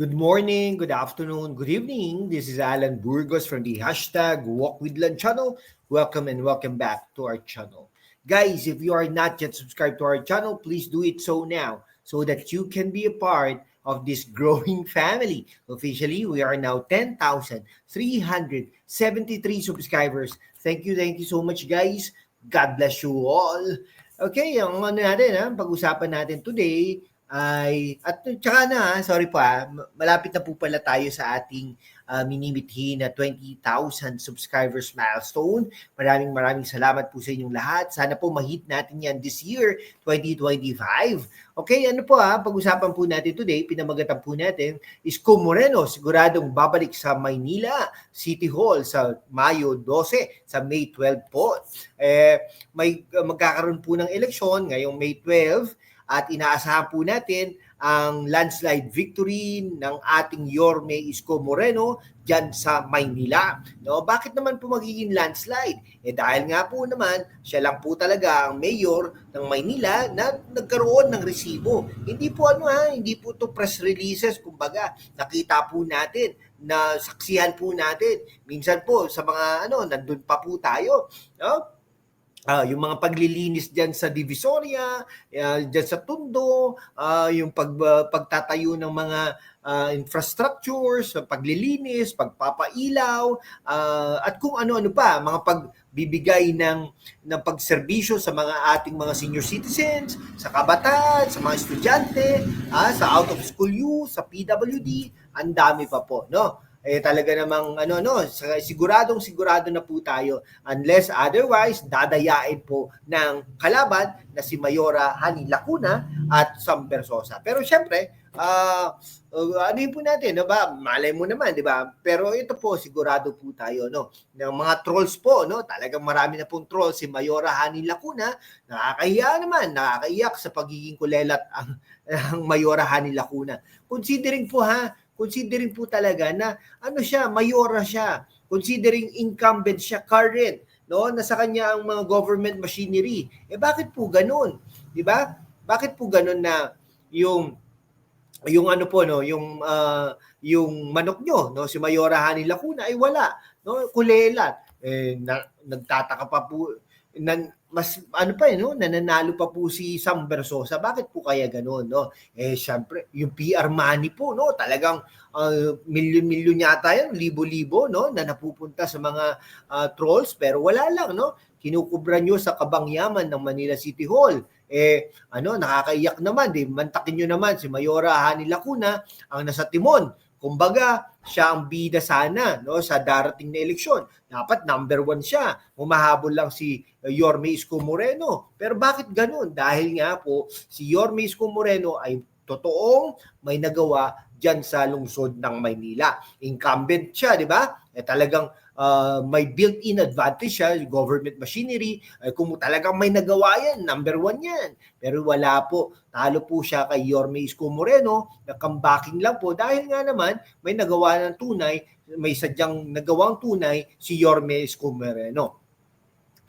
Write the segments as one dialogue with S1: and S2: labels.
S1: Good morning, good afternoon, good evening. This is Alan Burgos from the hashtag Walk with Lan channel. Welcome and welcome back to our channel. Guys, if you are not yet subscribed to our channel, please do it so now so that you can be a part of this growing family. Officially, we are now 10,373 subscribers. Thank you, thank you so much, guys. God bless you all. Okay, ang ano natin, ha, pag-usapan natin today ay at tsaka na sorry pa malapit na po pala tayo sa ating uh, minimithi na 20,000 subscribers milestone. Maraming maraming salamat po sa inyong lahat. Sana po ma-hit natin yan this year 2025. Okay, ano po ha, pag-usapan po natin today, pinamagatan po natin is Kung Moreno siguradong babalik sa Maynila City Hall sa Mayo 12 sa May 12 po. Eh may magkakaroon po ng eleksyon ngayong May 12 at inaasahan po natin ang landslide victory ng ating Yorme Isko Moreno dyan sa Maynila. No, bakit naman po magiging landslide? Eh dahil nga po naman, siya lang po talaga ang mayor ng Maynila na nagkaroon ng resibo. Hindi po ano ha, hindi po to press releases, kumbaga nakita po natin na saksihan po natin. Minsan po sa mga ano, nandun pa po tayo. No? Uh, yung mga paglilinis diyan sa Divisoria, uh, diyan sa Tundo, uh, yung pag uh, pagtatayo ng mga uh, infrastructures, paglilinis, pagpapailaw, uh, at kung ano-ano pa, mga pagbibigay ng ng pagserbisyo sa mga ating mga senior citizens, sa kabataan, sa mga estudyante, uh, sa out of school youth, sa PWD, ang dami pa po, no? Eh talaga namang ano no siguradong sigurado na po tayo unless otherwise dadayain po ng kalaban na si Mayora Hani Lacuna at Sam Bersosa. Pero syempre uh, uh, ano po natin, no ba? Malay mo naman, di ba? Pero ito po sigurado po tayo no ng mga trolls po, no? Talagang marami na pong trolls si Mayora Hani Lacuna. Nakakahiya naman, nakakaiyak sa pagiging kulelat ang, ang Mayora Hani Lacuna. Considering po ha, considering po talaga na ano siya, mayora siya, considering incumbent siya, current, no? Nasa kanya ang mga government machinery. Eh bakit po ganun? 'Di ba? Bakit po ganun na yung yung ano po no, yung uh, yung manok nyo, no, si Mayora Hani Lacuna ay wala, no, kulelat. Eh na, nagtataka pa po nan, mas ano pa eh, no? nananalo pa po si Sam Bersosa. Bakit po kaya ganoon, no? Eh syempre, yung PR money po, no? Talagang uh, milyon-milyon yata yan, libo-libo, no? Na napupunta sa mga uh, trolls pero wala lang, no? Kinukubra nyo sa kabangyaman ng Manila City Hall. Eh, ano, nakakaiyak naman, di mantakin nyo naman si Mayora Hani Lacuna ang nasa timon Kumbaga, siya ang bida sana no sa darating na eleksyon. Dapat number one siya. Humahabol lang si uh, Yorme Isko Moreno. Pero bakit ganun? Dahil nga po si Yorme Isko Moreno ay totoong may nagawa diyan sa lungsod ng Maynila. Incumbent siya, di ba? Eh talagang uh, may built-in advantage siya, government machinery. Eh, kung talagang may nagawa yan, number one yan. Pero wala po. Talo po siya kay Yorme Isko Moreno, na lang po dahil nga naman may nagawa ng tunay, may sadyang nagawang tunay si Yorme Isko Moreno.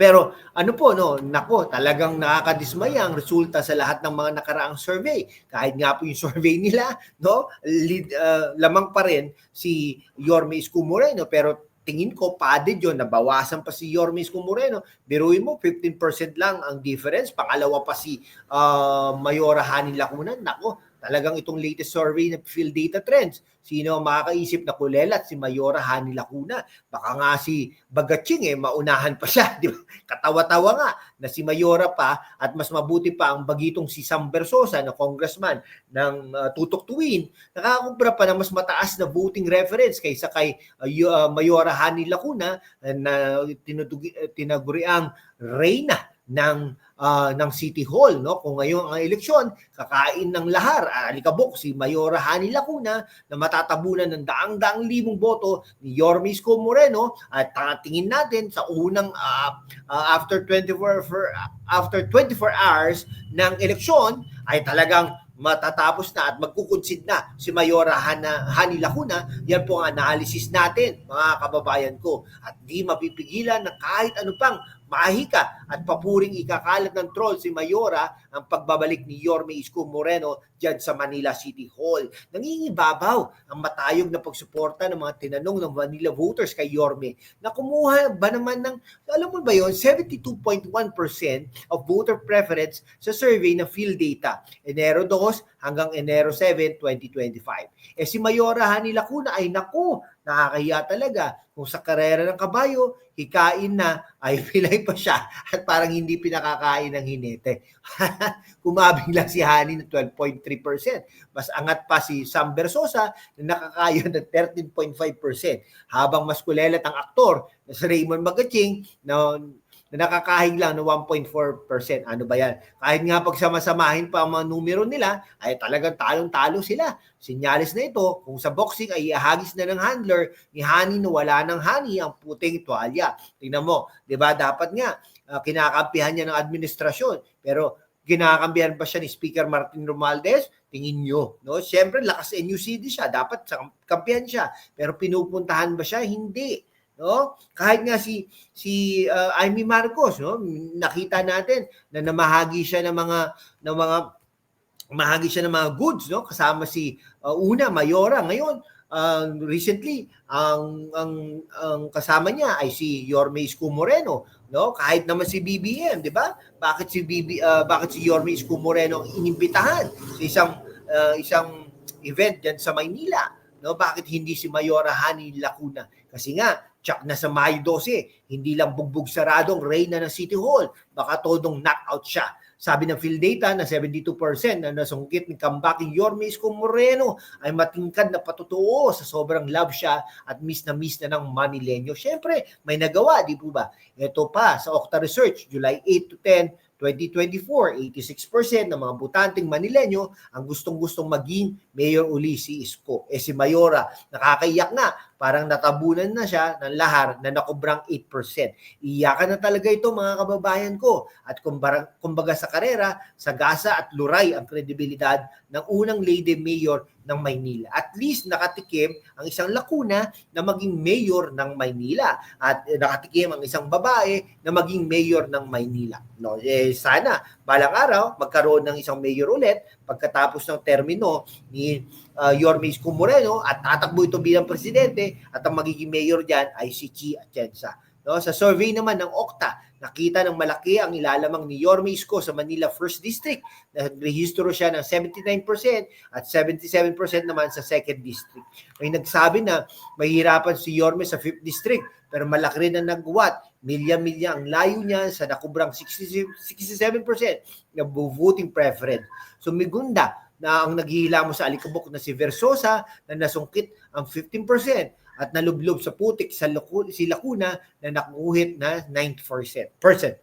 S1: Pero ano po no, nako, talagang nakakadismaya ang resulta sa lahat ng mga nakaraang survey. Kahit nga po yung survey nila, no, lead, uh, lamang pa rin si Yorme Isko Moreno pero tingin ko padded yun, nabawasan pa si Yorme Isko Moreno. Biruin mo, 15% lang ang difference. Pangalawa pa si uh, Mayora Hanin Lacunan. Nako, Talagang itong latest survey ng Field Data Trends, sino ang makakaisip na kulelat si Mayora Hani Lacuna? Baka nga si Bagaching eh, maunahan pa siya. Di ba? Katawa-tawa nga na si Mayora pa at mas mabuti pa ang bagitong si Sam Bersosa na congressman ng uh, Tutok Tuwin, nakakubra pa ng mas mataas na voting reference kaysa kay uh, Mayora Hani Lacuna na tinutug- tinaguriang reyna ng uh, ng City Hall no? Kung ngayon ang eleksyon kakain ng lahar. Alikabok si Mayora Hani Lacuna na matatabunan ng daang-daang libong boto ni Yorme Isko Moreno at uh, tingin natin sa unang uh, uh, after 24 for, after 24 hours ng eleksyon ay talagang matatapos na at magkukonsid na si Mayora Hana, Hani Lacuna, yan po ang analysis natin, mga kababayan ko. At di mapipigilan na kahit ano pang mahika at papuring ikakalat ng troll si Mayora ang pagbabalik ni Yorme Isko Moreno dyan sa Manila City Hall. Nangingibabaw ang matayog na pagsuporta ng mga tinanong ng Manila voters kay Yorme na kumuha ba naman ng, alam mo ba yon 72.1% of voter preference sa survey ng PhilData, Enero 2 hanggang Enero 7, 2025. Eh si Mayora Hani Lacuna ay naku, nakakahiya talaga. Kung sa karera ng kabayo, hikain na, ay pilay pa siya at parang hindi pinakakain ng hinete. Kumabing lang si Hani ng 12.3%. Mas angat pa si Sam Bersosa na nakakaya ng 13.5%. Habang mas kulelat ang aktor na si Raymond Magaching na na nakakahig lang ng 1.4%. Ano ba yan? Kahit nga pagsamasamahin pa ang mga numero nila, ay talagang talong-talo sila. Sinyalis na ito, kung sa boxing ay ihagis na ng handler ni Hani na wala ng Hani ang puting tuwalya. Tingnan mo, di ba? Dapat nga, uh, kinakampihan niya ng administrasyon. Pero kinakampihan ba siya ni Speaker Martin Romualdez? Tingin nyo. No? Siyempre, lakas NUCD siya. Dapat kampihan siya. Pero pinupuntahan ba siya? Hindi no? Kahit nga si si uh, Amy Marcos, no? Nakita natin na namahagi siya ng mga ng mga mahagi siya ng mga goods, no? Kasama si uh, una Mayora ngayon uh, recently ang ang ang kasama niya ay si Yorme Isko Moreno, no? Kahit naman si BBM, 'di ba? Bakit si BB uh, bakit si Yorme Isko Moreno inimbitahan sa isang uh, isang event diyan sa Maynila? No, bakit hindi si Mayora Hani Lacuna? Kasi nga, tsak na sa Mayo 12, hindi lang bugbog saradong reyna ng City Hall, baka todong knockout siya. Sabi ng PhilData na 72% na nasungkit ni Kambaking Yorme Isko Moreno ay matingkad na patutuo sa sobrang love siya at miss na miss na ng Manileño. Siyempre, may nagawa, di po ba? Ito pa, sa Okta Research, July 8 to 10, 2024, 86% ng mga butanteng Manileño ang gustong-gustong maging mayor uli si Isko. Eh si Mayora, nakakaiyak nga, parang natabunan na siya ng lahar na nakubrang 8%. Iyakan na talaga ito mga kababayan ko. At kumbaga, kumbaga sa karera, sa gasa at luray ang kredibilidad ng unang lady mayor ng Maynila. At least nakatikim ang isang lakuna na maging mayor ng Maynila at nakatikim ang isang babae na maging mayor ng Maynila. No, eh, sana balang araw magkaroon ng isang mayor ulit pagkatapos ng termino ni uh, Yorme Isko Moreno at tatakbo ito bilang presidente at ang magiging mayor diyan ay si Chi Atienza. No, sa survey naman ng Okta, nakita ng malaki ang ilalamang ni Yorme Isko sa Manila 1st District. Nagrehistro siya ng 79% at 77% naman sa 2nd District. May nagsabi na mahirapan si Yorme sa 5th District pero malaki rin ang nagwat. Milya-milya ang layo niya sa nakubrang 67% na voting preference. So Migunda na ang naghihila mo sa alikabok na si Versosa na nasungkit ang 15% at nalublob sa putik sa Lacu- si Lacuna na nakuhit na 9%. Percent.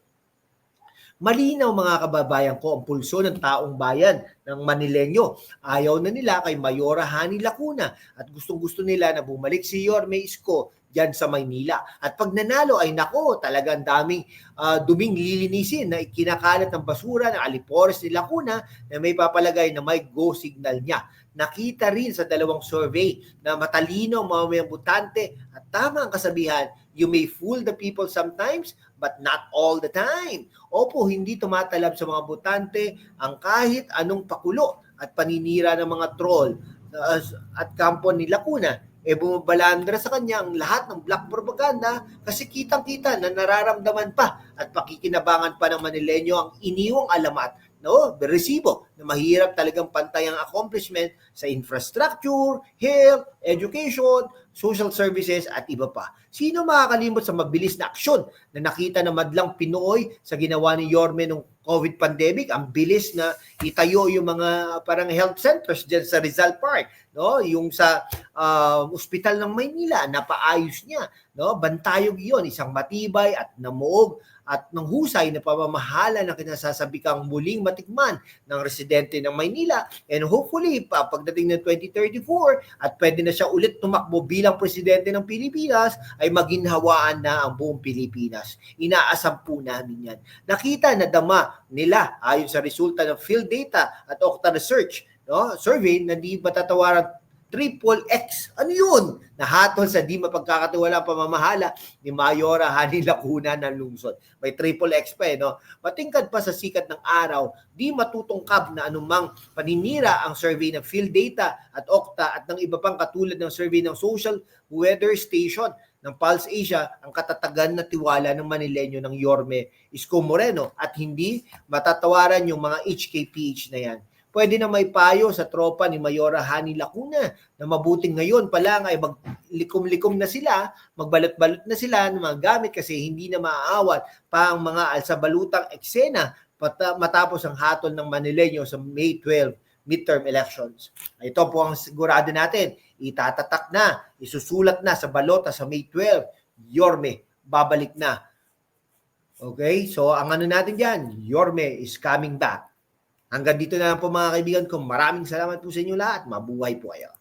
S1: Malinaw mga kababayan ko ang pulso ng taong bayan ng Manileño. Ayaw na nila kay Mayora Hani Lacuna at gustong-gusto nila na bumalik si Yorme Isko dyan sa Maynila. At pag nanalo ay nako, talagang daming uh, duming lilinisin na ikinakalat ng basura ng Alipores ni Lacuna na may papalagay na may go signal niya. Nakita rin sa dalawang survey na matalino ang mga butante at tama ang kasabihan, you may fool the people sometimes but not all the time. Opo, hindi tumatalab sa mga butante ang kahit anong pakulo at paninira ng mga troll uh, at kampo ni Lacuna eh bumabalandra sa kanya ang lahat ng black propaganda kasi kitang-kita na nararamdaman pa at pakikinabangan pa ng Manileño ang iniwang alamat no, resibo na mahirap talagang pantay ang accomplishment sa infrastructure, health, education, social services at iba pa. Sino makakalimot sa mabilis na aksyon na nakita na madlang Pinoy sa ginawa ni Yorme nung COVID pandemic? Ang bilis na itayo yung mga parang health centers diyan sa Rizal Park, no? Yung sa uh, ospital ng Maynila, napaayos niya, no? Bantayog 'yon, isang matibay at namuog at ng husay na pamamahala na kinasasabikang muling matikman ng residente ng Maynila and hopefully pa pagdating ng 2034 at pwede na siya ulit tumakbo bilang presidente ng Pilipinas ay maginhawaan na ang buong Pilipinas. Inaasam po namin yan. Nakita na dama nila ayon sa resulta ng field data at Okta Research no, survey na di matatawaran triple X. Ano yun? Nahatol sa di mapagkakatiwala pamamahala ni Mayora Hani Lacuna ng lungsod. May triple X pa eh, no? Matingkad pa sa sikat ng araw, di matutungkab na anumang paninira ang survey ng field data at Okta at ng iba pang katulad ng survey ng social weather station ng Pulse Asia ang katatagan na tiwala ng Manileño ng Yorme Isko Moreno at hindi matatawaran yung mga HKPH na yan. Pwede na may payo sa tropa ni Mayora Hani Lacuna na mabuting ngayon pa lang ay maglikom-likom na sila, magbalot-balot na sila ng mga gamit kasi hindi na maaawat pa ang mga alsabalutang eksena matapos ang hatol ng Manileño sa May 12 midterm elections. Ito po ang sigurado natin. Itatatak na, isusulat na sa balota sa May 12. Yorme, babalik na. Okay? So, ang ano natin dyan, Yorme is coming back. Hanggang dito na lang po mga kaibigan ko. Maraming salamat po sa inyo lahat. Mabuhay po kayo.